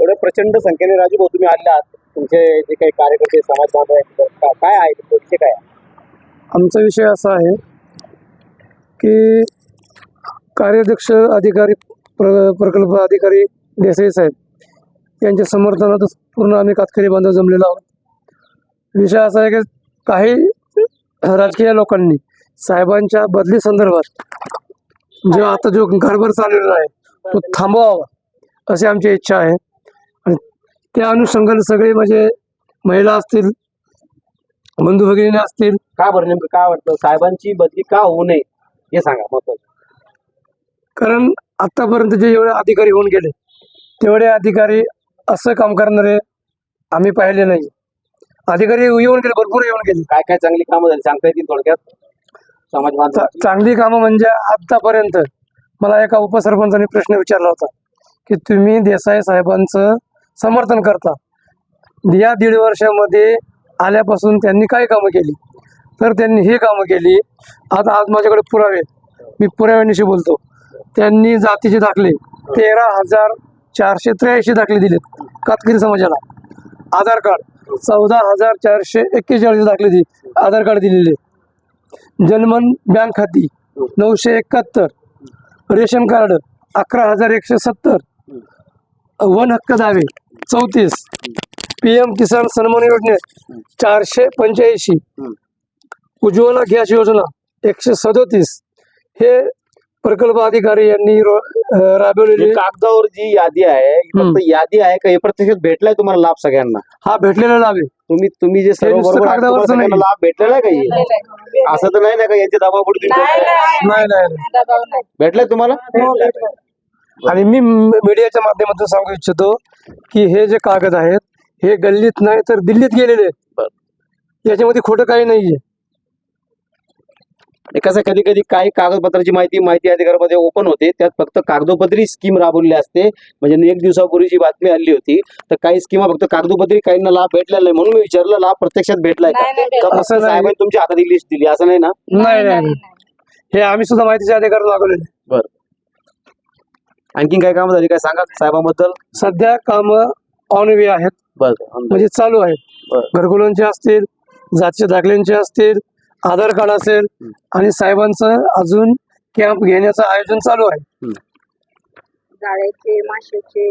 एवढं प्रचंड संख्येने राजू भाऊ तुम्ही आले आहात तुमचे जे काही कार्यकर्ते समाज बांधव आहेत का- काय आहे तुमचा विषय काय आहे? आमचा विषय असा आहे की कार्याध्यक्ष अधिकारी प्र प्रकल्प अधिकारी देसाई साहेब यांच्या समर्थनातच पूर्ण आम्ही कातकरी बांधव जमलेलो आहोत. विषय असा आहे की काही राजकीय लोकांनी साहेबांच्या बदली संदर्भात जो आता जो कारभार चाललेला आहे तो थांबवावा अशी आमची इच्छा आहे. त्या अनुषंगाने सगळे म्हणजे महिला असतील बंधू भगिनी असतील. का बरं नेमकं काय वाटतं साहेबांची बदली का होऊ नये? हे सांगा महत्वाचं. कारण आतापर्यंत जे एवढे अधिकारी होऊन गेले तेवढे अधिकारी असं काम करणारे आम्ही पाहिले नाही. अधिकारी येऊन गेले भरपूर येऊन गेले. काय काय चांगली कामं झाली? सांगता येतील थोडक्यात? समाज बांधव चा- चांगली कामं म्हणजे आतापर्यंत मला एका उपसरपंचाने प्रश्न विचारला होता की तुम्ही देसाई साहेबांचं समर्थन करता या दीड वर्षामध्ये आल्यापासून त्यांनी काय कामं केली? तर त्यांनी हे कामं केली. आता आज माझ्याकडे पुरावे मी पुराव्यांविषयी बोलतो. त्यांनी जातीचे दाखले तेरा हजार चारशे त्र्याऐंशी दाखले दिलेत कातकरी समाजाला. आधार कार्ड चौदा हजार चारशे एक्केचाळीस दाखले दि आधार कार्ड दिलेले. जन्मन बँक खाती नऊशे एकाहत्तर. रेशन कार्ड अकरा हजार एकशे सत्तर. वन हक्क दावे. चौतीस. पी एम किसान सन्मान योजनेत चारशे पंच्याऐंशी. उज्ज्वला गॅस योजना एकशे सदोतीस. हे प्रकल्प अधिकारी यांनी राबवलेले ही कागदावर जी यादी आहे ही फक्त यादी आहे का? हे प्रत्यक्षात भेटलाय तुम्हाला लाभ सगळ्यांना? हा भेटलेला लाभ आहे. तुम्ही तुम्ही जे सर्व बरोबर. लाभ भेटलेला आहे का हे? असं तर नाही ना का यांच्या दाबापुढे नाही नाही नाही. भेटलाय तुम्हाला? आणि मी मीडियाच्या माध्यमातून सांगू इच्छितो की हे जे कागद आहेत हे गल्लीत नाही तर दिल्लीत गेलेले आहेत. याच्यामध्ये खोटं काही नाहीये. कसं कधी कधी काही कागदपत्राची माहिती माहिती अधिकारामध्ये ओपन होते त्यात फक्त कागदोपत्री स्कीम राबवलेली असते. म्हणजे एक दिवसापूर्वी जी बातमी आली होती तर काही स्कीमा फक्त कागदोपत्री काहींना लाभ भेटलेला नाही. म्हणून मी विचारलं लाभ प्रत्यक्षात भेटलाय का? असं नाही. साहेबांनी तुमच्या हातात लिस्ट दिली असं नाही ना? नाही नाही. हे आम्ही सुद्धा माहितीचे अधिकार मागवलेले. बरं. आणखीन काय काम झाली? काय सांगा साहेबांबद्दल? सध्या काम ऑन वे आहेत. बरं म्हणजे चालू आहेत. घरकुलांचे असतील जातीच्या दाखल्यांचे असतील आधार कार्ड असेल आणि साहेबांचं अजून कॅम्प घेण्याचं आयोजन चालू आहे. जाळ्याचे माशाचे